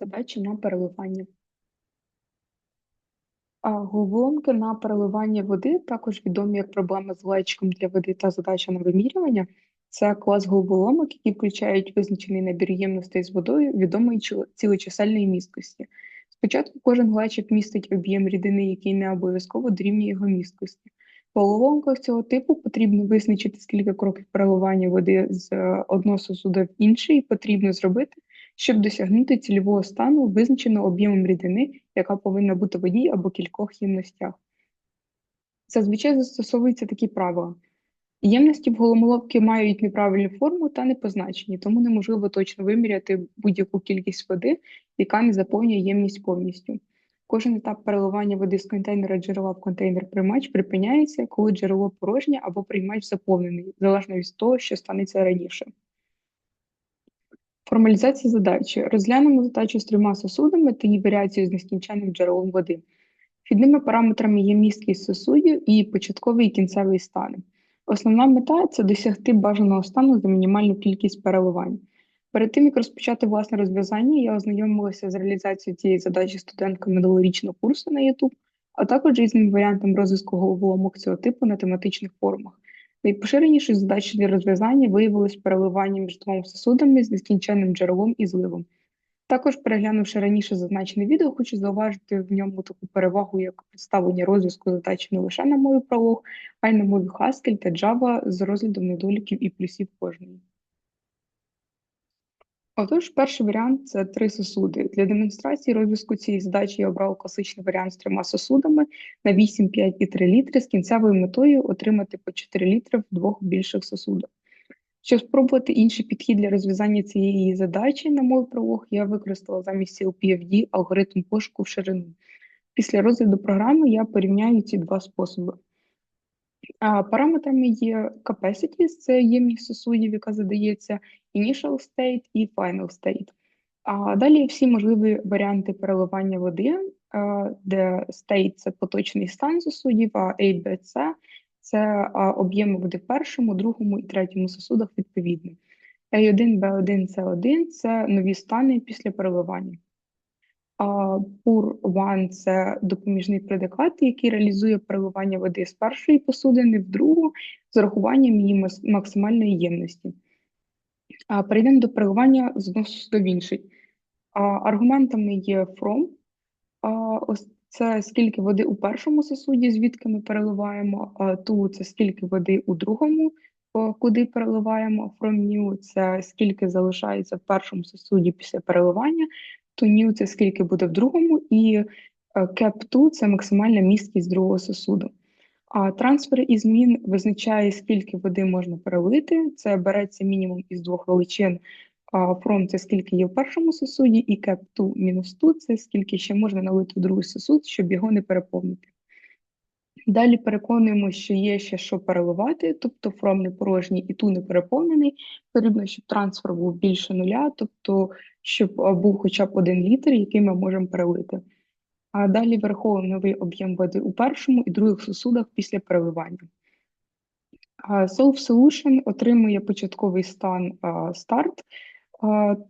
Задачі на переливання. А головоломки на переливання води, також відомі як проблема з глечиком для води та задача на вимірювання. Це клас головоломок, які включають визначений набір ємностей з водою відомої цілочисельної місткості. Спочатку кожен глечик містить об'єм рідини, який не обов'язково дорівнює його місткості. В головоломках цього типу потрібно визначити, скільки кроків переливання води з е, одного сосуда в інший потрібно зробити, щоб досягнути цільового стану, визначеного об'ємом рідини, яка повинна бути в одній або кількох ємностях. Зазвичай застосовуються такі правила. Ємності в головоломки мають неправильну форму та не позначені, тому неможливо точно виміряти будь-яку кількість води, яка не заповнює ємність повністю. Кожен етап переливання води з контейнера джерела в контейнер приймач припиняється, коли джерело порожнє або приймач заповнений, залежно від того, що станеться раніше. Формалізація задачі. Розглянемо задачу з трьома сосудами та її варіацію з нескінченним джерелом води. Вхідними параметрами є місткість сосудів і початковий і кінцевий стани. Основна мета це досягти бажаного стану за мінімальну кількість переливань. Перед тим, як розпочати власне розв'язання, я ознайомилася з реалізацією цієї задачі студентками минулорічного курсу на YouTube, а також різними варіантами розв'язку головоломок цього типу на тематичних форумах. Найпоширеніші задачі для розв'язання виявилось переливання між двома сосудами з нескінченним джерелом і зливом. Також, переглянувши раніше зазначене відео, хочу зауважити в ньому таку перевагу, як представлення розв'язку задачі не лише на мові пролог, а й на мові Haskell та Java з розглядом недоліків і плюсів кожної. Отож, перший варіант це три сосуди. Для демонстрації розв'язку цієї задачі я обрав класичний варіант з трьома сосудами на 8, 5 і 3 літри з кінцевою метою отримати по 4 літри в двох більших сосудах. Щоб спробувати інший підхід для розв'язання цієї задачі на мові пролог, я використала замість CLPFD алгоритм пошуку в ширину. Після розгляду програми я порівняю ці два способи. Параметрами є capacity, це ємність сосудів, яка задається, initial state і final state. А далі всі можливі варіанти переливання води, де state – це поточний стан сосудів, а A, B, C – це об'єми води в першому, другому і третьому сосудах відповідно. A1, B1, C1 – це нові стани після переливання. Пур One – це допоміжний предикат, який реалізує переливання води з першої посудини в другу з урахуванням її максимальної ємності. Перейдемо до переливання з одного в інший. Аргументами є from. Ось це скільки води у першому сосуді, звідки ми переливаємо. To – це скільки води у другому, куди переливаємо. From new – це скільки залишається в першому сосуді після переливання то new – це скільки буде в другому, і е, cap 2 – це максимальна місткість другого сосуду. А трансфер і змін визначає, скільки води можна перелити. Це береться мінімум із двох величин. Пром – це скільки є в першому сосуді, і кепту 2 мінус ту – це скільки ще можна налити в другий сосуд, щоб його не переповнити. Далі переконуємо, що є ще що переливати, тобто from не порожній і ту не переповнений. Потрібно, щоб трансфер був більше нуля, тобто щоб був хоча б один літр, який ми можемо перелити. А далі враховуємо новий об'єм води у першому і других сосудах після переливання. Solve Solution отримує початковий стан а,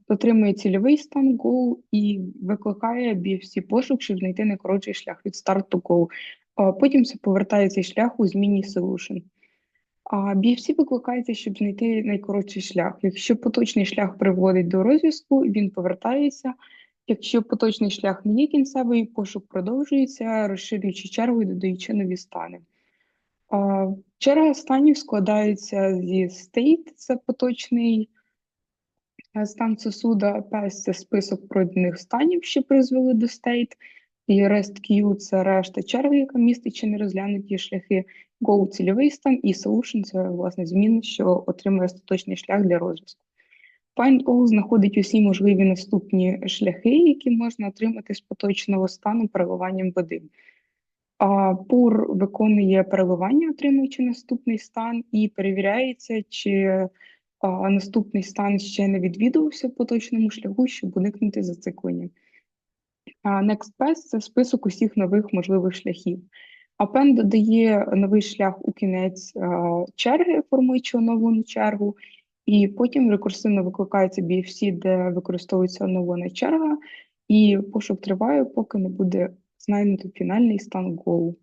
отримує цільовий стан goal і викликає BFC пошук, щоб знайти найкоротший шлях від to goal. Потім це повертає цей шлях у змінній solution. А BFC викликається, щоб знайти найкоротший шлях. Якщо поточний шлях приводить до розв'язку, він повертається. Якщо поточний шлях не є кінцевий, пошук продовжується, розширюючи чергу і додаючи нові стани. Черга станів складається зі state, це поточний стан сосуда, PS – це список пройдених станів, що призвели до state, і rest queue – це решта черги, яка містить чи не розглянуті шляхи, Go – цільовий стан, і solution – це власне змін, що отримує остаточний шлях для розв'язку. All знаходить усі можливі наступні шляхи, які можна отримати з поточного стану переливанням води. А Pur виконує переливання, отримуючи наступний стан, і перевіряється, чи а, наступний стан ще не відвідувався в поточному шляху, щоб уникнути зациклення. Next Best – це список усіх нових можливих шляхів. Append додає новий шлях у кінець черги, формуючи оновлену чергу, і потім рекурсивно викликається BFC, де використовується оновлена черга, і пошук триває, поки не буде знайдено фінальний стан голу.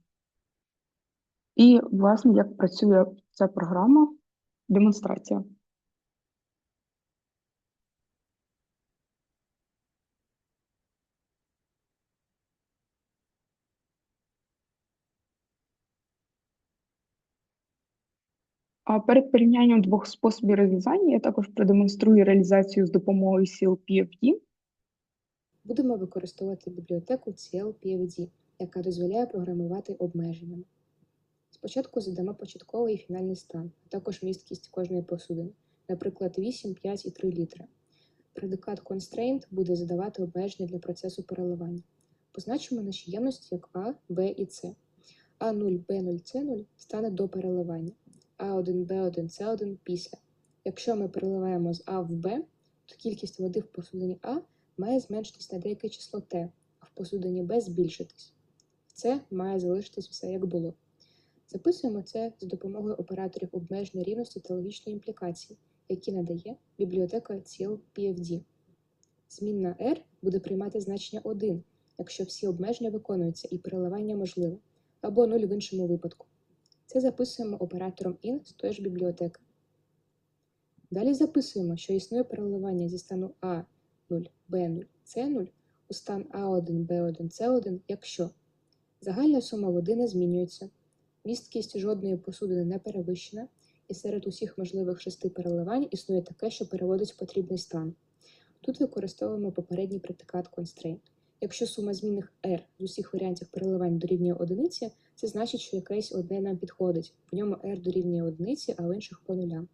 І, власне, як працює ця програма, демонстрація. А перед порівнянням двох способів розв'язання я також продемонструю реалізацію з допомогою CLPFD. Будемо використовувати бібліотеку CLPFD, яка дозволяє програмувати обмеженнями. Спочатку задамо початковий і фінальний стан, а також місткість кожної посудини, наприклад, 8, 5 і 3 літри. Предикат constraint буде задавати обмеження для процесу переливання. Позначимо наші ємності як А, Б і С. А0, Б0, С0 стане до переливання, А1, Б1, С1 після. Якщо ми переливаємо з А в Б, то кількість води в посудині А має зменшитись на деяке число Т, а в посудині Б збільшитись. С має залишитись все як було. Записуємо це з допомогою операторів обмеження рівності та логічної імплікації, які надає бібліотека CLPFD. Змінна R буде приймати значення 1, якщо всі обмеження виконуються і переливання можливе, або 0 в іншому випадку. Це записуємо оператором IN з тої ж бібліотеки. Далі записуємо, що існує переливання зі стану А0, Б0, С0 у стан А1, Б1, С1, якщо загальна сума води не змінюється, місткість жодної посудини не перевищена, і серед усіх можливих шести переливань існує таке, що переводить в потрібний стан. Тут використовуємо попередній предикат constraint. Якщо сума змінних R з усіх варіантів переливань дорівнює одиниці, це значить, що якесь одне нам підходить. В ньому R дорівнює одиниці, а в інших по нулям.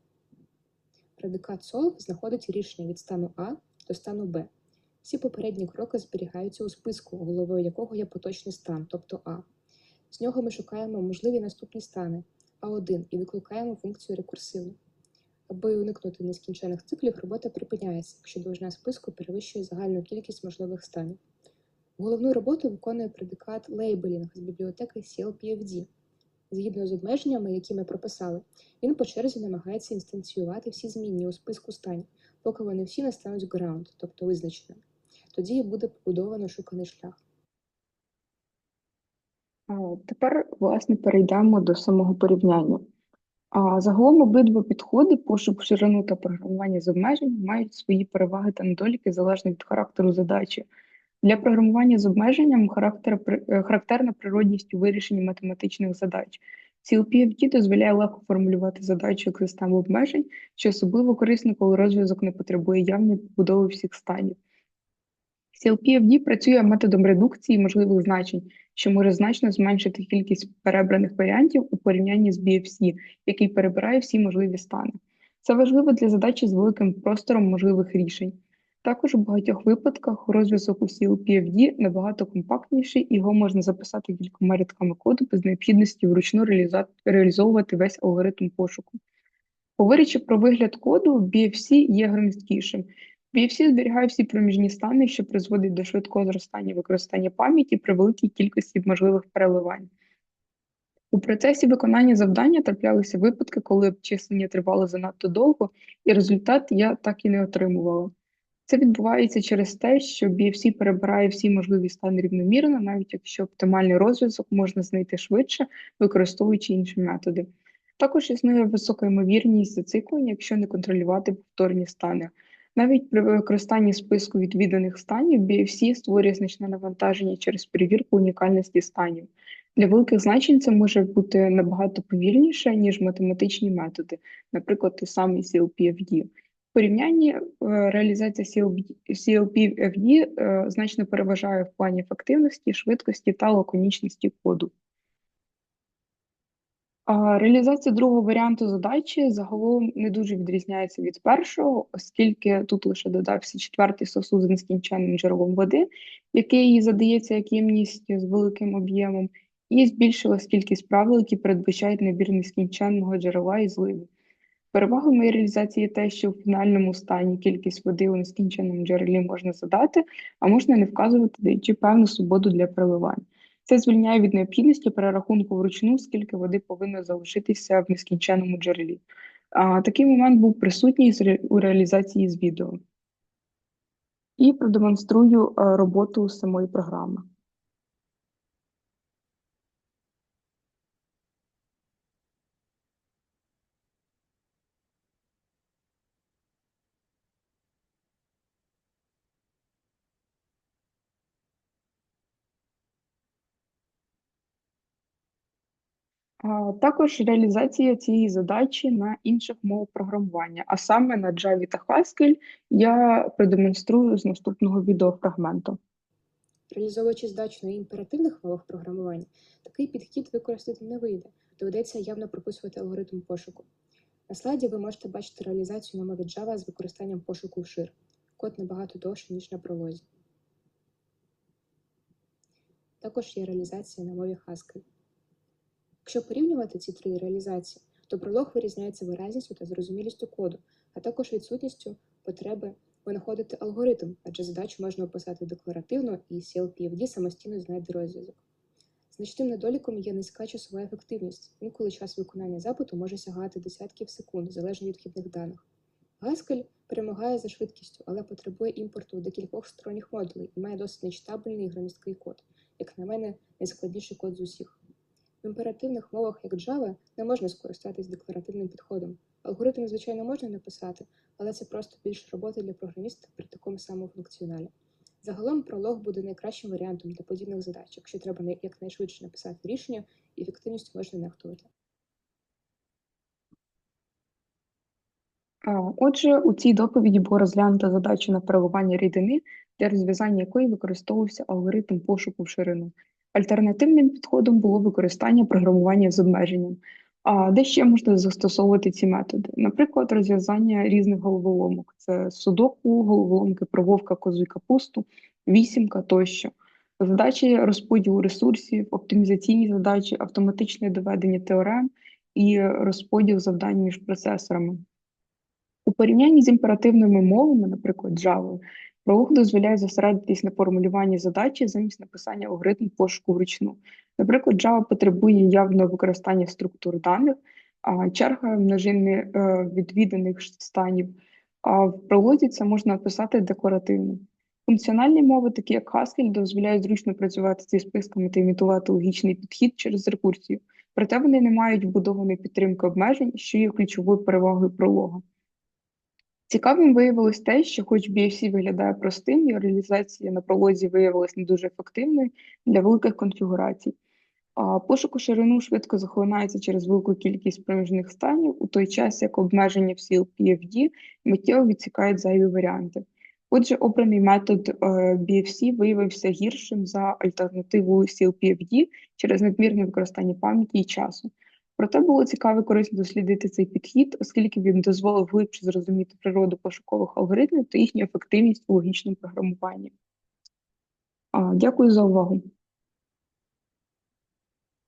Предикат solve знаходить рішення від стану А до стану Б. Всі попередні кроки зберігаються у списку, головою якого є поточний стан, тобто А. З нього ми шукаємо можливі наступні стани А1 і викликаємо функцію рекурсивно. Аби уникнути нескінчених циклів, робота припиняється, якщо довжина списку перевищує загальну кількість можливих станів. Головну роботу виконує предикат лейбелінг з бібліотеки CLPFD. Згідно з обмеженнями, які ми прописали, він по черзі намагається інстанціювати всі змінні у списку станів, поки вони всі не стануть ground, тобто визначеними. Тоді буде побудовано шуканий шлях. Тепер, власне, перейдемо до самого порівняння. А загалом обидва підходи, пошук ширину та програмування з обмеженням, мають свої переваги та недоліки залежно від характеру задачі. Для програмування з обмеженням характер, е, характерна природність у вирішенні математичних задач. CLPFD дозволяє легко формулювати задачу як систему обмежень, що особливо корисно, коли розв'язок не потребує явної побудови всіх станів. CLPFD працює методом редукції можливих значень, що може значно зменшити кількість перебраних варіантів у порівнянні з BFC, який перебирає всі можливі стани. Це важливо для задачі з великим простором можливих рішень. Також у багатьох випадках розв'язок у CLPFD набагато компактніший, його можна записати кількома рядками коду без необхідності вручну реалізовувати весь алгоритм пошуку. Говорячи про вигляд коду, BFC є громісткішим. BFC зберігає всі проміжні стани, що призводить до швидкого зростання використання пам'яті при великій кількості можливих переливань. У процесі виконання завдання траплялися випадки, коли обчислення тривало занадто довго, і результат я так і не отримувала. Це відбувається через те, що BFC перебирає всі можливі стани рівномірно, навіть якщо оптимальний розв'язок можна знайти швидше, використовуючи інші методи. Також існує висока ймовірність зациклення, якщо не контролювати повторні стани. Навіть при використанні списку відвіданих станів BFC створює значне навантаження через перевірку унікальності станів. Для великих значень це може бути набагато повільніше, ніж математичні методи, наприклад, той самий CLPFD. Порівнянні е, реалізація CLPFD е, значно переважає в плані ефективності, швидкості та лаконічності коду. Реалізація другого варіанту задачі загалом не дуже відрізняється від першого, оскільки тут лише додався четвертий сосуд з нескінченним джерелом води, який задається як ємність з великим об'ємом, і збільшилась кількість правил, які передбачають набір нескінченного джерела і зливи. Перевагою моєї реалізації те, що в фінальному стані кількість води у нескінченому джерелі можна задати, а можна не вказувати, даючи певну свободу для проливання. Це звільняє від необхідності перерахунку вручну, скільки води повинно залишитися в нескінченому джерелі. А, Такий момент був присутній у реалізації з відео. і продемонструю е, роботу самої програми. А, Також реалізація цієї задачі на інших мовах програмування, а саме на Java та Haskell, я продемонструю з наступного відеофрагменту. Реалізовуючи здачу на імперативних мовах програмування, такий підхід використати не вийде, доведеться явно прописувати алгоритм пошуку. На слайді ви можете бачити реалізацію на мові Java з використанням пошуку вшир. Код набагато довший, ніж на пролозі. Також є реалізація на мові Haskell. Якщо порівнювати ці три реалізації, то пролог вирізняється виразністю та зрозумілістю коду, а також відсутністю потреби винаходити алгоритм, адже задачу можна описати декларативно і CLPFD самостійно знайде розв'язок. Значним недоліком є низька часова ефективність, інколи час виконання запиту може сягати десятків секунд, залежно від вхідних даних. Haskell перемагає за швидкістю, але потребує імпорту декількох сторонніх модулей і має досить нечитабельний громісткий код, як на мене, найскладніший код з усіх. В імперативних мовах, як Java, не можна скористатись декларативним підходом. Алгоритм, звичайно, можна написати, але це просто більше роботи для програміста при такому самому функціоналі. Загалом пролог буде найкращим варіантом для подібних задач, якщо треба якнайшвидше написати рішення, і ефективністю можна нехтувати. Отже, у цій доповіді було розглянуто задачу на переливання рідини, для розв'язання якої використовувався алгоритм пошуку в ширину. Альтернативним підходом було використання програмування з обмеженням. А де ще можна застосовувати ці методи? Наприклад, розв'язання різних головоломок: це судоку, головоломки про вовка, козу і капусту, вісімка тощо. Задачі розподілу ресурсів, оптимізаційні задачі, автоматичне доведення теорем і розподіл завдань між процесорами. У порівнянні з імперативними мовами, наприклад, Java, пролог дозволяє зосередитись на формулюванні задачі замість написання алгоритму пошуку вручну. Наприклад, Java потребує явного використання структур даних, а черга множини е, відвіданих станів, а в пролозі це можна описати декларативно. Функціональні мови, такі як Haskell, дозволяють зручно працювати зі списками та імітувати логічний підхід через рекурсію, проте вони не мають вбудованої підтримки обмежень, що є ключовою перевагою пролога. Цікавим виявилось те, що хоч BFC виглядає простим, його реалізація на пролозі виявилась не дуже ефективною для великих конфігурацій. Пошук у ширину швидко захлинається через велику кількість проміжних станів, у той час як обмеження в CLPFD миттєво відсікають зайві варіанти. Отже, обраний метод е, BFC виявився гіршим за альтернативу CLPFD через надмірне використання пам'яті і часу. Проте було цікаво корисно дослідити цей підхід, оскільки він дозволив глибше зрозуміти природу пошукових алгоритмів та їхню ефективність у логічному програмуванні. Дякую за увагу.